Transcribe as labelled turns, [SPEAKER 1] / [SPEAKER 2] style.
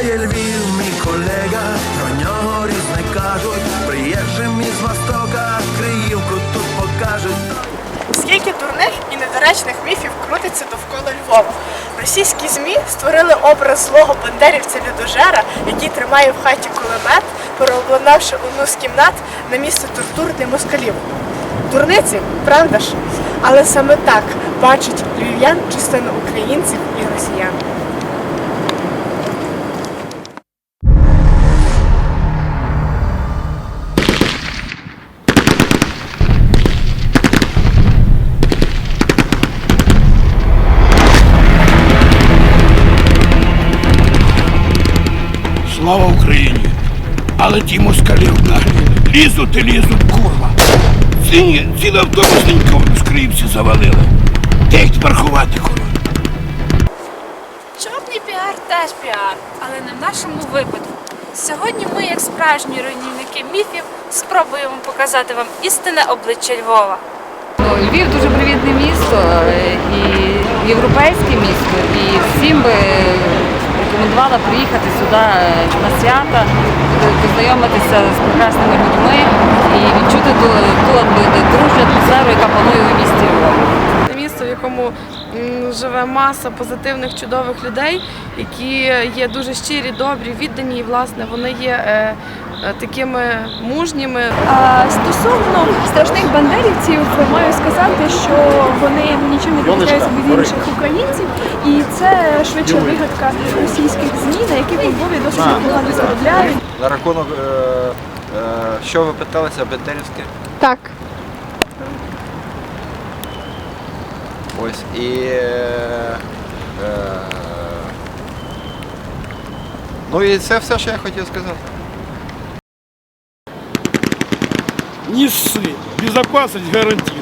[SPEAKER 1] є Львів, мій колега, про нього різне кажуть. Приїжджим із Востока, Криївку тут покажуть.
[SPEAKER 2] Скільки дурних і недоречних міфів крутиться довкола Львова. Російські ЗМІ створили образ злого бандерівця людожера, який тримає в хаті кулемет, переобладнавши одну з кімнат на місце тортур для москалів. Дурниці, правда ж? Але саме так бачить львів'ян частину українців і росіян.
[SPEAKER 3] Слава Україні! Але ті москалі наглі лізуть і лізуть, курва. Ці, ціле автобусненько в Скрипці завалили. Де їх тепер ховати, курва?
[SPEAKER 4] Чорний піар теж піар, але не в нашому випадку. Сьогодні ми, як справжні руйнівники міфів, спробуємо показати вам істинне обличчя Львова.
[SPEAKER 5] Ну, Львів дуже привітне місто е, і європейське місто. І всім би рекомендувала приїхати сюди е, на свята, е, познайомитися з прекрасними людьми і відчути ту, ту дружню атмосферу, яка панує у місті.
[SPEAKER 6] Це місто, в якому живе маса позитивних, чудових людей, які є дуже щирі, добрі, віддані, і власне вони є е, е, такими мужніми.
[SPEAKER 7] А стосовно страшних бандерівців, маю сказати, що вони нічим не відрізняються від інших українців, і це швидше вигадка російських ЗМІ, на яких у Львові досить непогано заробляють.
[SPEAKER 8] На рахунок, е, е, що ви питалися, Бендерівське?
[SPEAKER 7] Так.
[SPEAKER 8] Ось. І. Е, е, ну і це все, що я хотів сказати.
[SPEAKER 3] Не ссы. Безопасность гарантирована.